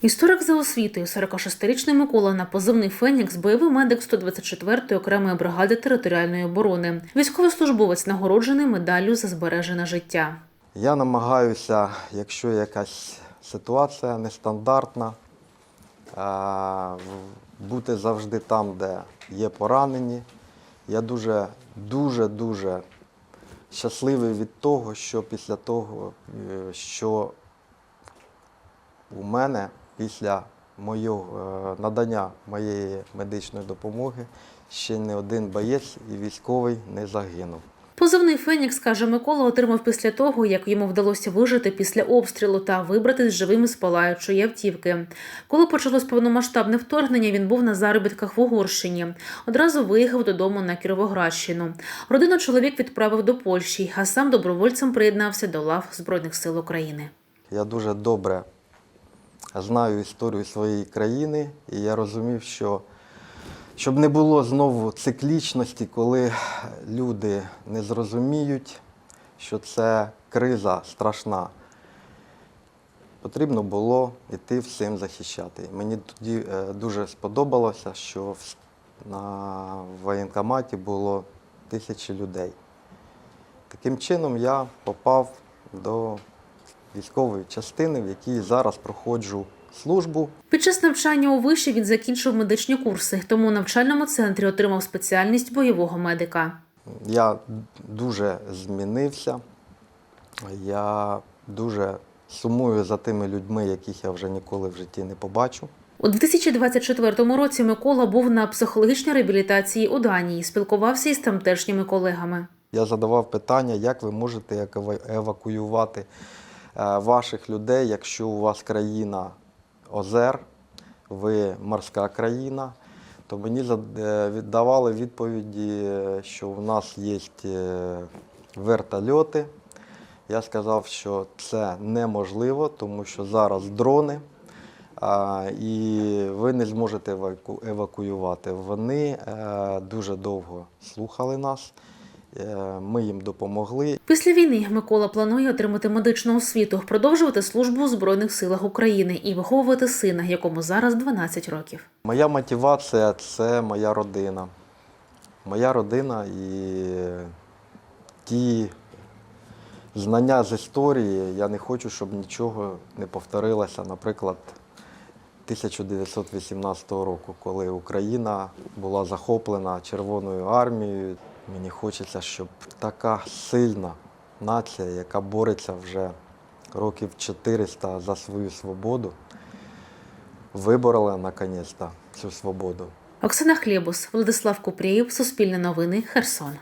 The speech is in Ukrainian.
Історик за освітою, 46-річний Микола на позивний Фенікс, бойовий медик 124-ї окремої бригади територіальної оборони. Військовослужбовець нагороджений медаллю за збережене життя. Я намагаюся, якщо якась ситуація нестандартна, е, бути завжди там, де є поранені. Я дуже, дуже, дуже щасливий від того, що після того, е, що у мене після моєго е, надання моєї медичної допомоги ще не один боєць і військовий не загинув. Позивний Фенікс, каже Микола, отримав після того, як йому вдалося вижити після обстрілу та вибратись живими з палаючої автівки. Коли почалось повномасштабне вторгнення, він був на заробітках в Угорщині. Одразу виїхав додому на Кіровоградщину. Родину чоловік відправив до Польщі, а сам добровольцем приєднався до лав Збройних сил України. Я дуже добре знаю історію своєї країни, і я розумів, що щоб не було знову циклічності, коли люди не зрозуміють, що це криза страшна. Потрібно було йти всім захищати. Мені тоді е, дуже сподобалося, що на воєнкоматі було тисячі людей. Таким чином я попав до військової частини, в якій зараз проходжу службу. Під час навчання у виші він закінчив медичні курси, тому у навчальному центрі отримав спеціальність бойового медика. Я дуже змінився. Я дуже сумую за тими людьми, яких я вже ніколи в житті не побачу. У 2024 році Микола був на психологічній реабілітації у Данії, спілкувався із тамтешніми колегами. Я задавав питання, як ви можете ева- евакуювати ваших людей, якщо у вас країна озер, ви морська країна. То мені е, віддавали відповіді, е, що у нас є е, вертольоти. Я сказав, що це неможливо, тому що зараз дрони, а, і ви не зможете еваку- евакуювати. Вони е, дуже довго слухали нас. Е, Ми їм допомогли. Після війни Микола планує отримати медичну освіту, продовжувати службу у Збройних силах України і виховувати сина, якому зараз 12 років. Моя мотивація це моя родина. Моя родина і ті знання з історії. Я не хочу, щоб нічого не повторилося, наприклад, 1918 року, коли Україна була захоплена Червоною армією. Мені хочеться, щоб така сильна нація, яка бореться вже років 400 за свою свободу, виборола наконець-то цю свободу. Оксана Хлєбус, Владислав Купрієв, Суспільне новини, Херсон.